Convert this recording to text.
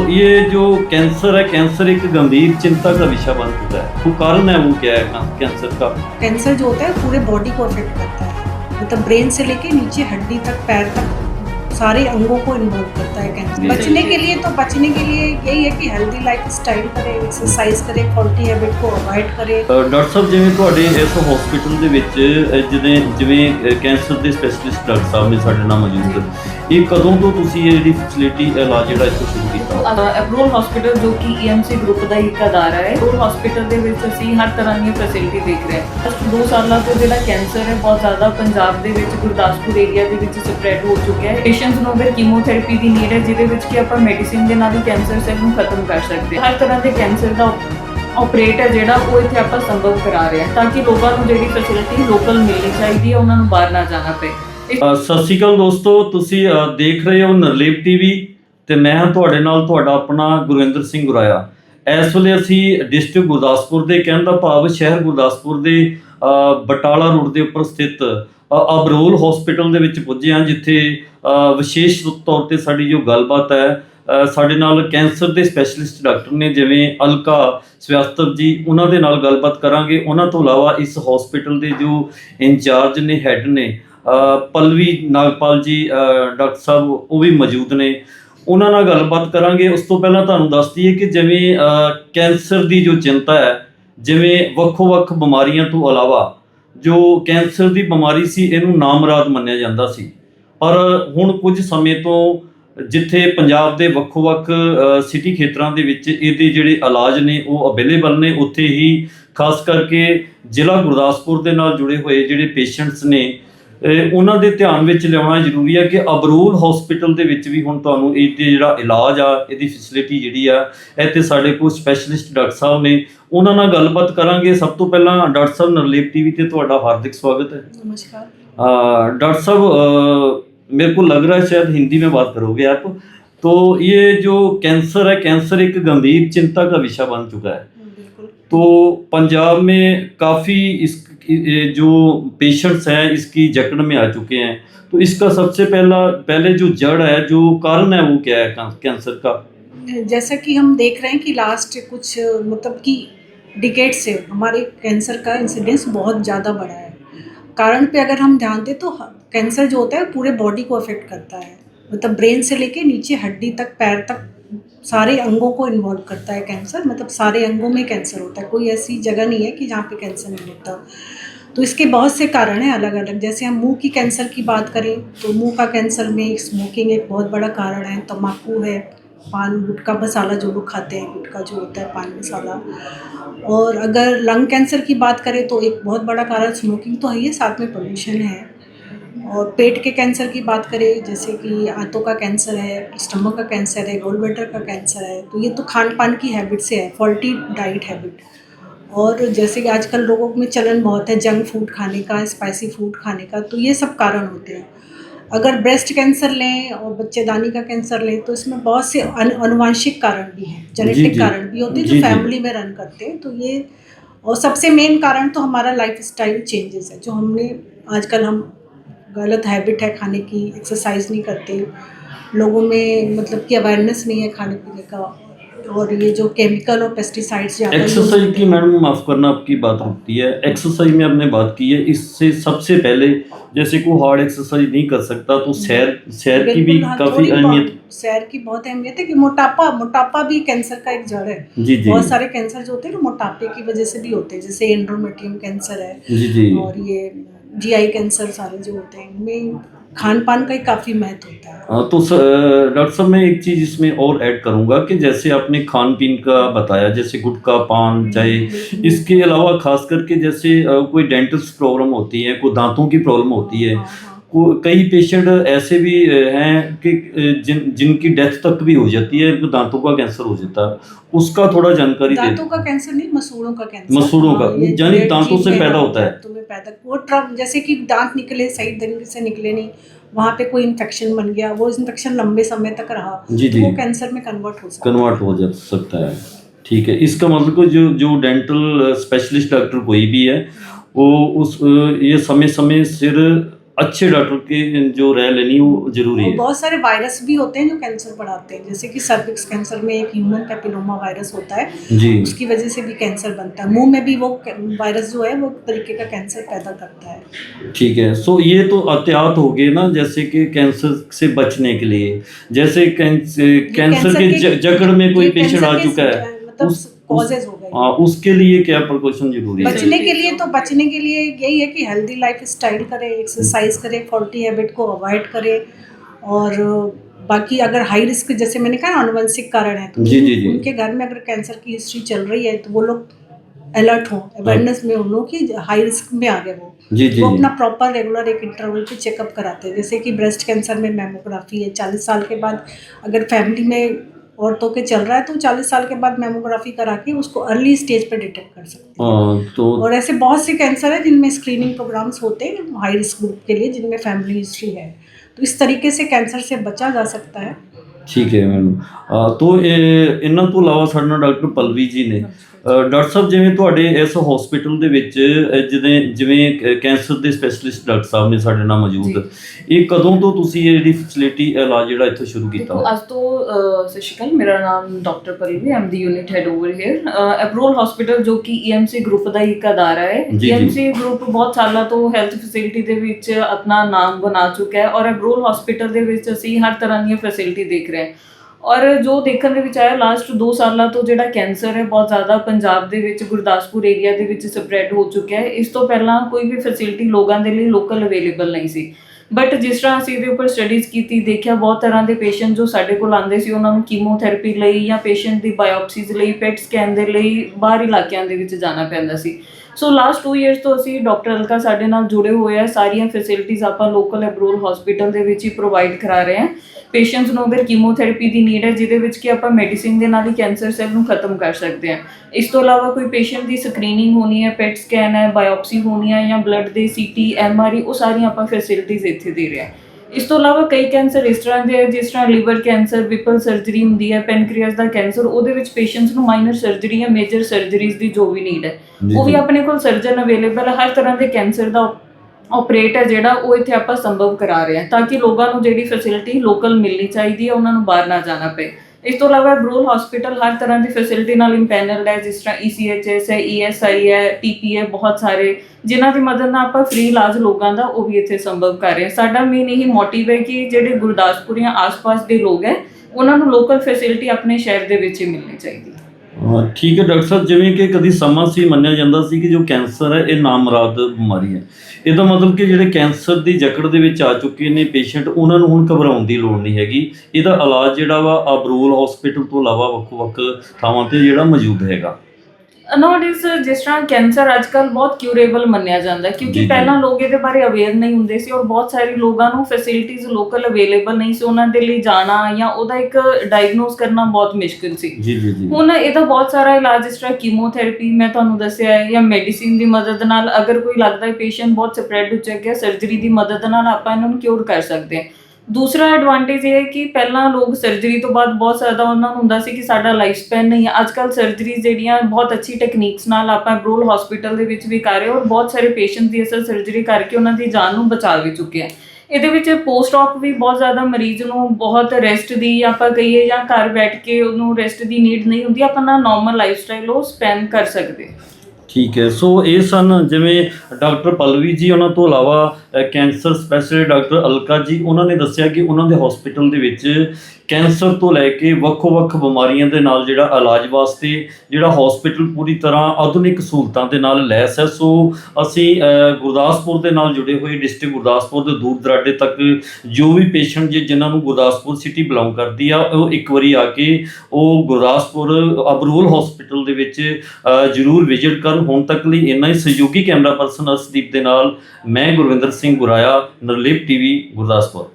तो ये जो कैंसर है, कैंसर एक गंभीर चिंता का विषय बन चुका है। वो कारण है, वो क्या है? कैंसर का। कैंसर जो होता है पूरे बॉडी को अफेक्ट करता है। मतलब ब्रेन से लेके नीचे हड्डी तक, पैर तक सारे अंगों को इन्वॉल्व करता है कैंसर जी। बचने के लिए तो बचने के लिए यही है कि हेल्दी लाइफ स्टाइल करे एक्सरसाइज करे फॉल्टी हैबिट को अवॉइड करे ਅ, ਡਾਕਟਰ ਸਾਹਿਬ ਜਿਵੇਂ ਤੁਹਾਡੇ ਇਸ ਹਸਪੀਟਲ ਦੇ ਵਿੱਚ ਅ, ਜਿਵੇਂ ਜਿਵੇਂ ਅ, ਕੈਂਸਰ ਦੇ ਸਪੈਸ਼ਲਿਸਟ ਡਾਕਟਰ ਸਾਹਿਬ ਨੇ ਸਾਡੇ ਨਾਲ ਮੌਜੂਦ ਹਨ ਇਹ ਕਦੋਂ ਤੋਂ ਤੁਸੀਂ ਇਹ ਜਿਹੜੀ ਫੈਸਿਲਿਟੀ ਇਲਾਜ ਜਿਹੜਾ ਇੱਥੇ ਸ਼ੁਰੂ ਕੀਤਾ ਅਪਰੋਲ ਹਸਪੀਟਲ ਜੋ ਕਿ ਈਐਮਸੀ ਗਰੁੱਪ ਦਾ ਇੱਕ ਅਦਾਰਾ ਹੈ ਉਹ ਹਸਪੀਟਲ ਦੇ ਵਿੱਚ ਅਸੀਂ ਹਰ ਤਰ੍ਹਾਂ ਦੀਆਂ ਫੈਸਿਲਿਟੀ ਦੇਖ ਰਹੇ ਹਾਂ ਲਾਸਟ 2 ਸਾਲਾਂ ਤੋਂ ਜਿਹੜਾ ਕੈਂਸਰ ਹੈ ਬਹੁਤ ਜ਼ਿਆਦਾ ਪੰਜਾਬ ਦੇ ਵਿੱਚ ਗੁਰਦਾਸਪੁਰ ਏਰੀਆ ਦੇ ਵਿੱਚ ਸਪਰੈਡ ਹੋ ਚੁੱਕਿਆ ਹੈ ਪੇਸ਼ੈਂਟਸ ਨੂੰ ਅਗਰ ਕੀਮੋਥੈਰੇਪੀ ਦੀ ਨੀਡ ਹੈ, ਜਿਹਦੇ ਵਿੱਚ ਕਿ ਆਪਾਂ ਮੈਡੀਸਿਨ ਦੇ ਨਾਲ ਹੀ ਕੈਂਸਰ ਸੈੱਲ ਨੂੰ ਖਤਮ ਕਰ ਸਕਦੇ ਹਰ ਤਰ੍ਹਾਂ ਦੇ ਕੈਂਸਰ ਦਾ ਆਪਰੇਟ ਹੈ ਜਿਹੜਾ ਉਹ ਇੱਥੇ ਆਪਾਂ ਸੰਭਵ ਕਰਾ ਰਹੇ ਹਾਂ, ਤਾਂ ਕਿ ਲੋਕਾਂ ਨੂੰ ਜਿਹੜੀ ਫੈਸਿਲਿਟੀ ਲੋਕਲ ਮਿਲਣੀ ਚਾਹੀਦੀ ਹੈ, ਉਹਨਾਂ ਨੂੰ ਬਾਹਰ ਨਾ ਜਾਣਾ ਪਏ। ਸਤਿ ਸ਼੍ਰੀ ਅਕਾਲ ਦੋਸਤੋ, ਤੁਸੀਂ ਦੇਖ ਰਹੇ ਹੋ ਨਰਲੇਪ ਟੀਵੀ ਤੇ ਮੈਂ ਹਾਂ ਤੁਹਾਡੇ ਨਾਲ ਤੁਹਾਡਾ ਆਪਣਾ ਗੁਰਵਿੰਦਰ ਸਿੰਘ ਗੁਰਾਇਆ। ਇਸ ਵੇਲੇ ਅਸੀਂ ਡਿਸਟ੍ਰਿਕਟ ਗੁਰਦਾਸਪੁਰ ਦੇ, ਕਹਿਣ ਦਾ ਭਾਵ ਸ਼ਹਿਰ ਗੁਰਦਾਸਪੁਰ ਦੇ ਬਟਾਲਾ ਰੋਡ ਦੇ ਉੱਪਰ ਸਥਿਤ ਅਬਰੋਲ ਹਸਪੀਟਲ ਦੇ ਵਿੱਚ ਪੁੱਜੇ ਹਾਂ ਜਿੱਥੇ ਵਿਸ਼ੇਸ਼ ਤੌਰ ਤੇ ਸਾਡੀ ਜੋ ਗੱਲਬਾਤ ਹੈ ਸਾਡੇ ਨਾਲ ਕੈਂਸਰ ਦੇ ਸਪੈਸ਼ਲਿਸਟ ਡਾਕਟਰ ਨੇ ਜਿਵੇਂ ਅਲਕਾ ਸਵਿਆਸਤਵ ਜੀ ਉਹਨਾਂ ਦੇ ਨਾਲ ਗੱਲਬਾਤ ਕਰਾਂਗੇ। ਉਹਨਾਂ ਤੋਂ ਇਲਾਵਾ ਇਸ ਹਸਪੀਟਲ ਦੇ ਜੋ ਇੰਚਾਰਜ ਨੇ ਹੈੱਡ ਨੇ ਅ, ਪਲਵੀ ਨਾਗਪਾਲ ਜੀ ਡਾਕਟਰ ਸਾਹਿਬ ਉਹ ਵੀ ਮੌਜੂਦ ਨੇ। ਉਹਨਾਂ ਨਾਲ ਗੱਲਬਾਤ ਕਰਾਂਗੇ। ਉਸ ਤੋਂ ਪਹਿਲਾਂ ਤੁਹਾਨੂੰ ਦੱਸ ਦਈਏ ਕਿ ਜਿਵੇਂ ਕੈਂਸਰ ਦੀ ਜੋ ਚਿੰਤਾ ਹੈ ਜਿਵੇਂ ਵੱਖੋ-ਵੱਖ ਬਿਮਾਰੀਆਂ ਤੋਂ ਇਲਾਵਾ ਜੋ ਕੈਂਸਰ ਦੀ ਬਿਮਾਰੀ ਸੀ, ਇਹਨੂੰ ਨਾਮਰਾਦ ਮੰਨਿਆ ਜਾਂਦਾ ਸੀ। ਪਰ ਹੁਣ ਕੁਝ ਸਮੇਂ ਤੋਂ ਜਿੱਥੇ ਪੰਜਾਬ ਦੇ ਵੱਖੋ-ਵੱਖ ਸਿਟੀ ਖੇਤਰਾਂ ਦੇ ਵਿੱਚ ਇਹਦੇ ਜਿਹੜੇ ਇਲਾਜ ਨੇ, ਉਹ ਅਵੇਲੇਬਲ ਨੇ, ਉੱਥੇ ਹੀ ਖਾਸ ਕਰਕੇ ਜ਼ਿਲ੍ਹਾ ਗੁਰਦਾਸਪੁਰ ਦੇ ਨਾਲ ਜੁੜੇ ਹੋਏ ਜਿਹੜੇ ਪੇਸ਼ੈਂਟਸ ਨੇ ਉਹਨਾਂ ਦੇ ਧਿਆਨ ਵਿੱਚ ਲਿਆਉਣਾ ਜ਼ਰੂਰੀ ਹੈ ਕਿ ਅਬਰੂਲ ਹਸਪੀਟਲ ਦੇ ਵਿੱਚ ਵੀ ਹੁਣ ਤੁਹਾਨੂੰ ਇਹਦੇ ਜਿਹੜਾ ਇਲਾਜ ਆ ਇਹਦੀ ਫੈਸਿਲਿਟੀ ਜਿਹੜੀ ਆ ਇੱਥੇ ਸਾਡੇ ਕੋਲ ਸਪੈਸ਼ਲਿਸਟ ਡਾਕਟਰ ਸਾਹਿਬ ਨੇ। ਉਹਨਾਂ ਨਾਲ ਗੱਲਬਾਤ ਕਰਾਂਗੇ। ਸਭ ਤੋਂ ਪਹਿਲਾਂ ਡਾਕਟਰ ਸਾਹਿਬ ਨਰਲੇਪ ਟੀਵੀ ਤੇ ਤੁਹਾਡਾ ਹਾਰਦਿਕ ਸਵਾਗਤ ਹੈ। ਨਮਸਕਾਰ। ਡਾਕਟਰ ਸਾਹਿਬ ਮੇਰੇ ਕੋਲ ਲੱਗ ਰਿਹਾ ਸ਼ਾਇਦ ਹਿੰਦੀ हिंदी ਬਾਤ ਕਰੋਗੇ ਆਪ। आप ਇਹ ਜੋ ਕੈਂਸਰ ਹੈ ਕੈਂਸਰ ਇੱਕ ਗੰਭੀਰ ਚਿੰਤਾ ਦਾ ਵਿਸ਼ਾ ਬਣ ਚੁੱਕਾ ਹੈ। ਤੋ ਪੰਜਾਬ पंजाब ਕਾਫੀ ਇਸ जो पेशेंट्स हैं, इसकी जकड़ में आ चुके हैं। तो इसका सबसे पहला, पहले जो जड़ है, जो कारण है, वो क्या है कैंसर का? जैसा कि हम देख रहे हैं कि लास्ट कुछ मतलब कि डिकेट से हमारे कैंसर का इंसिडेंस बहुत ज़्यादा बढ़ा है। कारण पे अगर हम ध्यान दें तो कैंसर जो होता है पूरे बॉडी को अफेक्ट करता है। मतलब ब्रेन से लेके नीचे हड्डी तक, पैर तक सारे अंगों को इन्वॉल्व करता है कैंसर मतलब सारे अंगों में कैंसर होता है। कोई ऐसी जगह नहीं है कि जहाँ पे कैंसर नहीं होता। तो इसके बहुत से कारण हैं अलग अलग जैसे हम मुँह की कैंसर की बात करें तो मुँह का कैंसर में स्मोकिंग एक बहुत बड़ा कारण है। तम्बाकू है, पान, गुटखा मसाला जो लोग खाते हैं, गुटखा जो होता है, पान मसाला। और अगर लंग कैंसर की बात करें तो एक बहुत बड़ा कारण स्मोकिंग तो ही है, साथ में पोल्यूशन है। और पेट के कैंसर की बात करें जैसे कि आंतों का कैंसर है स्टमक का कैंसर है गोल ब्लैडर का कैंसर है तो ये तो खान पान की हैबिट से है फॉल्टी डाइट हैबिट और जैसे कि आजकल लोगों में चलन बहुत है जंक फ़ूड खाने का स्पाइसी फ़ूड खाने का तो ये सब कारण होते हैं. अगर ब्रेस्ट कैंसर लें और बच्चेदानी का कैंसर लें तो इसमें बहुत से अन- अनुवांशिक कारण भी हैं जेनेटिक कारण भी होते हैं जी, जो फैमिली में रन करते हैं तो ये और सबसे मेन कारण तो हमारा लाइफ स्टाइल चेंजेस है जो हमने आजकल हम गलत हैबिट है खाने की एक्सरसाइज नहीं करते। लोगों में मतलब कि अवेयरनेस नहीं है खाने पीने का। और ये जो केमिकल और पेस्टिसाइड्स ज़्यादा एक्सरसाइज की मैडम माफ़ करना आपकी बात रुकती है। एक्सरसाइज में आपने बात की है। इससे सबसे पहले जैसे कोई हार्ड एक्सरसाइज नहीं कर सकता तो सैर सैर की भी हाँ, काफ़ी अहमियत सैर की बहुत अहमियत है कि मोटापा मोटापा भी कैंसर का एक जड़ है। जी जी। बहुत सारे कैंसर जो होते हैं ना मोटापे की वजह से भी होते हैं। जैसे एंड्रोमेट्रियम कैंसर है जी जी। और ये जीआई कैंसर सारे जो होते हैं इनमें खान पान का ही काफ़ी महत्व होता है हाँ, तो डॉक्टर साहब मैं एक चीज़ इसमें और ऐड करूँगा कि जैसे आपने खान पीन का बताया जैसे गुटखा पान चाहे इसके अलावा खास करके जैसे कोई डेंटल प्रॉब्लम होती है कोई दांतों की प्रॉब्लम होती है हाँ, हाँ। को कई पेशेंट ऐसे भी हैं कि जिन जिनकी डेथ तक भी हो जाती है दांतों का कैंसर हो जाता है। उसका थोड़ा जानकारी दांतों का कैंसर नहीं मसूड़ों का कैंसर मसूड़ों का, हाँ, यानी दांतों से पैदा होता है। में पैदा वो ट्रम जैसे कि दांत निकले सही तरीके से निकले नहीं वहाँ पे कोई इन्फेक्शन बन गया वो इन्फेक्शन लंबे समय तक रहा जी तो जी। वो कैंसर में कन्वर्ट हो सकता कन्वर्ट हो जा सकता है। ठीक है इसका मतलब जो जो डेंटल स्पेशलिस्ट डॉक्टर कोई भी है वो उस ये समय समय सिर अच्छे डॉक्टर की जो राय लेनी वो ज़रूरी है। बहुत सारे वायरस भी होते हैं जो कैंसर बढ़ाते हैं। जैसे कि सर्विक्स कैंसर में एक ह्यूमन पेपिलोमा वायरस होता है जी। उसकी वजह से भी कैंसर बनता है। मुँह में भी वो वायरस जो है वो तरीके का कैंसर पैदा करता है। ठीक है सो ये तो एहतियात हो गए ना जैसे कि कैंसर से बचने के लिए। जैसे कैंसर कैंसर के ज- जकड़ में कोई पेशेंट आ चुका है। मतलब कॉजेज हो गए। हाँ उसके लिए क्या प्रिकॉशन ज़रूरी है? बचने के लिए तो बचने के लिए यही है कि हेल्दी लाइफ स्टाइल करें एक्सरसाइज करें फॉल्टी हैबिट को अवॉइड करें और बाकी अगर हाई रिस्क जैसे मैंने कहा अनुवंशिक कारण है तो जी, जी, जी। उनके घर में अगर कैंसर की हिस्ट्री चल रही है तो वो लोग अलर्ट हो अवेयरनेस में उन लोग की हाई रिस्क में आ गए वो। जी जी वो अपना प्रॉपर रेगुलर एक इंटरवल पे चेकअप कराते हैं। जैसे कि ब्रेस्ट कैंसर में मेमोग्राफी है चालीस साल के बाद अगर फैमिली में औरतों के चल रहा है तो चालीस साल के बाद मैमोग्राफी करा के उसको अर्ली स्टेज पे डिटेक्ट कर सकते हैं हाँ तो और ऐसे बहुत से कैंसर है जिनमें स्क्रीनिंग प्रोग्राम्स होते हैं हाई रिस्क ग्रुप के लिए जिनमें फैमिली हिस्ट्री है तो इस तरीके से कैंसर से बचा जा सकता है ਠੀਕ ਹੈ ਮੈਡਮ ਅਹ ਤੋਂ ਇਹ ਇਹਨਾਂ ਤੋਂ ਇਲਾਵਾ ਸਾਡੇ ਨਾਲ ਡਾਕਟਰ ਪਲਵੀ ਜੀ ਨੇ ਅਹ ਡਾਕਟਰ ਸਾਹਿਬ ਜਿਵੇਂ ਤੁਹਾਡੇ ਇਸ ਹਸਪੀਟਲ ਦੇ ਵਿੱਚ ਜਿਵੇਂ ਜਿਵੇਂ ਕੈਂਸਰ ਦੇ ਸਪੈਸ਼ਲਿਸਟ ਡਾਕਟਰ ਸਾਹਿਬ ਨੇ ਸਾਡੇ ਨਾਲ ਮੌਜੂਦ। ਇਹ ਕਦੋਂ ਤੋਂ ਤੁਸੀਂ ਇਹ ਜਿਹੜੀ ਫੈਸਿਲਿਟੀ ਇਲਾਜ ਜਿਹੜਾ ਇੱਥੇ ਸ਼ੁਰੂ ਕੀਤਾ ਅੱਜ ਤੋਂ ਸਤਿ ਸ਼੍ਰੀ ਅਕਾਲ ਮੇਰਾ ਨਾਮ ਡਾਕਟਰ ਪਲਵੀ ਐਮ ਦੀ unit head over here ਅਪਰੋਲ hospital ਜੋ ਕਿ ਈਐਮਸੀ ਗਰੁੱਪ ਦਾ ਇੱਕ ਅਦਾਰਾ ਹੈ। ਈਐਮਸੀ ਗਰੁੱਪ ਬਹੁਤ ਸਾਲਾਂ ਤੋਂ ਹੈਲਥ ਫੈਸਿਲਿਟੀ ਦੇ ਵਿੱਚ ਆਪਣਾ ਨਾਮ ਬਣਾ ਚੁੱਕਾ ਹੈ ਔਰ ਅਪਰੋਲ ਹਸਪੀਟਲ ਦੇ ਵਿੱਚ ਅਸੀਂ ਹਰ ਤਰ੍ਹਾਂ ਦੀਆਂ ਫੈਸਿਲਿਟੀ ਦੇਖ ਰਹੇ ਹਾਂ। ਔਰ ਜੋ ਦੇਖਣ ਦੇ ਵਿੱਚ ਆਇਆ ਲਾਸਟ 2 ਸਾਲਾਂ ਤੋਂ ਜਿਹੜਾ ਕੈਂਸਰ ਹੈ, ਬਹੁਤ ਜ਼ਿਆਦਾ ਪੰਜਾਬ ਦੇ ਵਿੱਚ, ਗੁਰਦਾਸਪੁਰ ਏਰੀਆ ਦੇ ਵਿੱਚ ਸਪਰੈਡ ਹੋ ਚੁੱਕਿਆ ਹੈ। ਇਸ ਤੋਂ ਪਹਿਲਾਂ ਕੋਈ ਵੀ ਫੈਸਿਲਿਟੀ ਲੋਕਾਂ ਦੇ ਲਈ ਲੋਕਲ ਅਵੇਲੇਬਲ ਨਹੀਂ ਸੀ। ਬਟ ਜਿਸ ਤਰ੍ਹਾਂ ਅਸੀਂ ਇਹਦੇ ਉੱਪਰ ਸਟੱਡੀਜ਼ ਕੀਤੀ, ਦੇਖਿਆ, ਬਹੁਤ ਤਰ੍ਹਾਂ ਦੇ ਪੇਸ਼ੈਂਟ ਜੋ ਸਾਡੇ ਕੋਲ ਆਉਂਦੇ ਸੀ, ਉਹਨਾਂ ਨੂੰ ਕੀਮੋਥੈਰੇਪੀ ਲਈ ਜਾਂ ਪੇਸ਼ੈਂਟ ਦੀ ਬਾਇਓਪਸੀਜ਼ ਲਈ ਪੈਟ ਸਕੈਨ ਦੇ ਲਈ ਬਾਹਰ ਇਲਾਕਿਆਂ ਦੇ ਵਿੱਚ ਜਾਣਾ ਪੈਂਦਾ ਸੀ। ਸੋ ਲਾਸਟ 2 ਇਅਰਸ ਤੋਂ ਅਸੀਂ ਡਾਕਟਰ ਅਲਕਾ ਸਾਡੇ ਨਾਲ ਜੁੜੇ ਹੋਏ ਆ। ਸਾਰੀਆਂ ਫੈਸਿਲਿਟੀਜ਼ ਆਪਾਂ ਲੋਕਲ ਐਬਰੋਲ ਹਸਪੀਟਲ ਦੇ ਵਿੱਚ ਹੀ ਪ੍ਰੋਵਾਈਡ ਕਰਾ ਰਹੇ ਹਾਂ ਪੇਸ਼ੈਂਟਸ ਨੂੰ ਅਗਰ ਕੀਮੋਥੈਰੇਪੀ ਦੀ ਨੀਡ ਹੈ, ਜਿਹਦੇ ਵਿੱਚ ਕਿ ਆਪਾਂ ਮੈਡੀਸਿਨ ਦੇ ਨਾਲ ਹੀ ਕੈਂਸਰ ਸੈੱਲ ਨੂੰ ਖਤਮ ਕਰ ਸਕਦੇ ਹਾਂ ਇਸ ਤੋਂ ਇਲਾਵਾ ਕੋਈ ਪੇਸ਼ੈਂਟ ਦੀ ਸਕਰੀਨਿੰਗ ਹੋਣੀ ਹੈ ਪੈਟ ਸਕੈਨ ਹੈ ਬਾਇਓਪਸੀ ਹੋਣੀ ਹੈ ਜਾਂ ਬਲੱਡ ਦੇ ਸੀਟੀ ਐਮਆਰਆਈ ਉਹ ਸਾਰੀਆਂ ਆਪਾਂ ਫੈਸਿਲਿਟੀਜ਼ ਇੱਥੇ ਦੇ ਰਹੇ ਹਾਂ ਇਸ ਤੋਂ ਇਲਾਵਾ ਕਈ ਕੈਂਸਰ ਇਸ ਤਰ੍ਹਾਂ ਦੇ ਹੈ ਜਿਸ ਤਰ੍ਹਾਂ ਲਿਵਰ ਕੈਂਸਰ ਵਿਪਲ ਸਰਜਰੀ ਹੁੰਦੀ ਹੈ ਪੈਨਕ੍ਰੀਅਸ ਦਾ ਕੈਂਸਰ ਉਹਦੇ ਵਿੱਚ ਪੇਸ਼ੈਂਟਸ ਨੂੰ ਮਾਈਨਰ ਸਰਜਰੀ ਜਾਂ ਮੇਜਰ ਸਰਜਰੀਜ਼ ਦੀ ਜੋ ਵੀ ਨੀਡ ਹੈ ਜੀ, ਉਹ ਵੀ। ਆਪਣੇ ਕੋਲ ਸਰਜਨ ਅਵੇਲੇਬਲ ਹੈ ਹਰ ਤਰ੍ਹਾਂ ਦੇ ਕੈਂਸਰ ਦਾ ਆਪਰੇਟ ਹੈ ਜਿਹੜਾ ਉਹ ਇੱਥੇ ਆਪਾਂ ਸੰਭਵ ਕਰਾ ਰਹੇ ਹਾਂ ਤਾਂ ਕਿ ਲੋਕਾਂ ਨੂੰ ਜਿਹੜੀ ਫੈਸਿਲਿਟੀ ਲੋਕਲ ਮਿਲਣੀ ਚਾਹੀਦੀ ਹੈ ਉਹਨਾਂ ਨੂੰ ਬਾਹਰ ਨਾ ਜਾਣਾ ਪਏ ਇਸ ਤੋਂ ਇਲਾਵਾ ਬਰੋਲ ਹਸਪੀਟਲ ਹਰ ਤਰ੍ਹਾਂ ਦੀ ਫੈਸਿਲਿਟੀ ਨਾਲ ਇੰਪੈਨਲਡ ਹੈ, ਜਿਸ ਤਰ੍ਹਾਂ ECHS ਹੈ ESI ਹੈ TP ਹੈ, ਬਹੁਤ ਸਾਰੇ। ਜਿਨ੍ਹਾਂ ਦੀ ਮਦਦ ਨਾਲ ਆਪਾਂ ਫ੍ਰੀ ਇਲਾਜ ਲੋਕਾਂ ਦਾ ਉਹ ਵੀ ਇੱਥੇ ਸੰਭਵ ਕਰ ਰਹੇ ਹਾਂ। ਸਾਡਾ ਮੇਨ ਇਹੀ ਮੋਟਿਵ ਹੈ ਕਿ ਜਿਹੜੇ ਗੁਰਦਾਸਪੁਰ ਜਾਂ ਆਸ-ਪਾਸ ਦੇ ਲੋਕ ਹੈ, ਉਹਨਾਂ ਨੂੰ ਲੋਕਲ ਫੈਸਿਲਿਟੀ ਆਪਣੇ ਸ਼ਹਿਰ ਦੇ ਵਿੱਚ ਹੀ ਮਿਲਣੀ ਚਾਹੀਦੀ ਹਾਂ, ਠੀਕ ਹੈ ਡਾਕਟਰ ਸਾਹਿਬ ਜਿਵੇਂ ਕਿ ਕਦੀ ਸਮਾਂ ਸੀ ਮੰਨਿਆ ਜਾਂਦਾ ਸੀ ਕਿ ਜੋ ਕੈਂਸਰ ਹੈ ਇਹ ਨਾਮਰਾਦ ਬਿਮਾਰੀ ਹੈ। ਇਹਦਾ ਮਤਲਬ ਕਿ ਜਿਹੜੇ ਕੈਂਸਰ ਦੀ ਜਕੜ ਦੇ ਵਿੱਚ ਆ ਚੁੱਕੇ ਨੇ ਪੇਸ਼ੈਂਟ ਉਹਨਾਂ ਨੂੰ ਹੁਣ ਘਬਰਾਉਣ ਦੀ ਲੋੜ ਨਹੀਂ ਹੈਗੀ। ਇਹਦਾ ਇਲਾਜ ਜਿਹੜਾ ਵਾ ਅਬਰੂਲ ਹਸਪੀਟਲ ਤੋਂ ਇਲਾਵਾ ਵੱਖ-ਵੱਖ ਥਾਵਾਂ ਤੇ ਜਿਹੜਾ ਮੌਜੂਦ ਹੈਗਾ। ਨੋਟਿਸ ਜਿਸ ਤਰ੍ਹਾਂ ਕੈਂਸਰ ਅੱਜਕੱਲ ਬਹੁਤ ਕਿਊਰੇਬਲ ਮੰਨਿਆ ਜਾਂਦਾ ਹੈ ਜੀ, ਕਿਉਂਕਿ ਜੀ। ਪਹਿਲਾਂ ਲੋਕ ਇਹਦੇ ਬਾਰੇ ਅਵੇਅਰ ਨਹੀਂ ਹੁੰਦੇ ਸੀ ਔਰ ਬਹੁਤ ਸਾਰੇ ਲੋਕਾਂ ਨੂੰ ਫੈਸਿਲਿਟੀਜ਼ ਲੋਕਲ ਅਵੇਲੇਬਲ ਨਹੀਂ ਸੀ ਉਹਨਾਂ ਦੇ ਲਈ ਜਾਣਾ ਜਾਂ ਉਹਦਾ ਇੱਕ ਡਾਇਗਨੋਸ ਕਰਨਾ ਬਹੁਤ ਮੁਸ਼ਕਿਲ ਸੀ ਜੀ ਜੀ ਜੀ ਹੁਣ ਇਹਦਾ ਬਹੁਤ ਸਾਰਾ ਇਲਾਜ ਜਿਸ ਤਰ੍ਹਾਂ ਕੀਮੋਥੈਰੇਪੀ ਮੈਂ ਤੁਹਾਨੂੰ ਦੱਸਿਆ ਹੈ ਜਾਂ ਮੈਡੀਸਿਨ ਦੀ ਮਦਦ ਨਾਲ ਅਗਰ ਕੋਈ ਲੱਗਦਾ ਹੈ ਪੇਸ਼ੈਂਟ ਬਹੁਤ ਸਪਰੈਡ ਹੋ ਚੁੱਕਿਆ ਸਰਜਰੀ ਦੀ ਮਦਦ ਨਾਲ ਆਪਾਂ ਇਹਨਾਂ ਨੂੰ ਕਿਉਰ ਕਰ ਸਕਦੇ ਹਾਂ ਦੂਸਰਾ ਐਡਵਾਂਟੇਜ ਇਹ ਹੈ ਕਿ ਪਹਿਲਾਂ ਲੋਕ ਸਰਜਰੀ ਤੋਂ ਬਾਅਦ ਬਹੁਤ ਜ਼ਿਆਦਾ ਉਹਨਾਂ ਨੂੰ ਹੁੰਦਾ ਸੀ ਕਿ ਸਾਡਾ ਲਾਈਫ ਸਪੈਨ ਨਹੀਂ ਹੈ। ਅੱਜ ਅੱਜਕੱਲ ਸਰਜਰੀ ਜਿਹੜੀਆਂ ਬਹੁਤ ਅੱਛੀ ਟੈਕਨੀਕਸ ਨਾਲ ਆਪਾਂ ਬਰੋਲ ਹਸਪੀਟਲ ਦੇ ਵਿੱਚ ਵੀ ਕਰ ਰਹੇ ਔਰ ਬਹੁਤ ਸਾਰੇ ਪੇਸ਼ੈਂਟ ਦੀ ਅਸਲ ਸਰਜਰੀ ਕਰਕੇ ਉਹਨਾਂ ਦੀ ਜਾਨ ਨੂੰ ਬਚਾ ਵੀ ਚੁੱਕੇ ਆ ਇਹਦੇ ਵਿੱਚ ਪੋਸਟ ਆਪ ਵੀ ਬਹੁਤ ਜ਼ਿਆਦਾ ਮਰੀਜ਼ ਨੂੰ ਬਹੁਤ ਰੈਸਟ ਦੀ ਆਪਾਂ ਕਹੀਏ ਜਾਂ ਘਰ ਬੈਠ ਕੇ ਉਹਨੂੰ ਰੈਸਟ ਦੀ ਨੀਡ ਨਹੀਂ ਹੁੰਦੀ, ਆਪਾਂ ਨਾ ਨਾਰਮਲ ਲਾਈਫ ਸਟਾਈਲ ਉਹ ਸਪੈਨ ਕਰ ਸਕਦੇ ਠੀਕ ਹੈ। ਸੋ ਇਹ ਸਨ ਜਿਵੇਂ ਡਾਕਟਰ ਪਲਵੀ ਜੀ ਉਹਨਾਂ ਤੋਂ ਇਲਾਵਾ ਕੈਂਸਰ ਸਪੈਸ਼ਲਿਸਟ ਡਾਕਟਰ ਅਲਕਾ ਜੀ, ਉਹਨਾਂ ਨੇ ਦੱਸਿਆ ਕਿ ਉਹਨਾਂ ਦੇ ਹਸਪੀਟਲ ਦੇ ਵਿੱਚ ਕੈਂਸਰ ਤੋਂ ਲੈ ਕੇ ਵੱਖੋ-ਵੱਖ ਬਿਮਾਰੀਆਂ ਦੇ ਨਾਲ ਜਿਹੜਾ ਇਲਾਜ ਵਾਸਤੇ, ਜਿਹੜਾ ਹਸਪੀਟਲ ਪੂਰੀ ਤਰ੍ਹਾਂ ਆਧੁਨਿਕ ਸਹੂਲਤਾਂ ਦੇ ਨਾਲ ਲੈਸ ਹੈ। ਸੋ ਅਸੀਂ ਗੁਰਦਾਸਪੁਰ ਦੇ ਨਾਲ ਜੁੜੇ ਹੋਏ ਡਿਸਟ੍ਰਿਕਟ ਗੁਰਦਾਸਪੁਰ ਦੇ ਦੂਰ ਦਰਾਡੇ ਤੱਕ ਜੋ ਵੀ ਪੇਸ਼ੈਂਟ ਜੇ ਜਿਨ੍ਹਾਂ ਨੂੰ ਗੁਰਦਾਸਪੁਰ ਸਿਟੀ ਬਿਲੋਂਗ ਕਰਦੀ ਆ, ਉਹ ਇੱਕ ਵਾਰੀ ਆ ਕੇ ਉਹ ਗੁਰਦਾਸਪੁਰ ਅਬਰੂਲ ਹਸਪੀਟਲ ਦੇ ਵਿੱਚ ਜਰੂਰ ਵਿਜ਼ਿਟ ਕਰਨ। ਹੁਣ ਤੱਕ ਲਈ ਇੰਨਾ ਹੀ ਸਹਿਯੋਗੀ ਕੈਮਰਾ ਪਰਸਨ ਅਰਸ਼ਦੀਪ ਦੇ ਨਾਲ ਮੈਂ ਗੁਰਵਿੰਦਰ ਸਿੰਘ ਗੁਰਾਇਆ, ਨਰਲਿਪ ਟੀਵੀ, ਗੁਰਦਾਸਪੁਰ।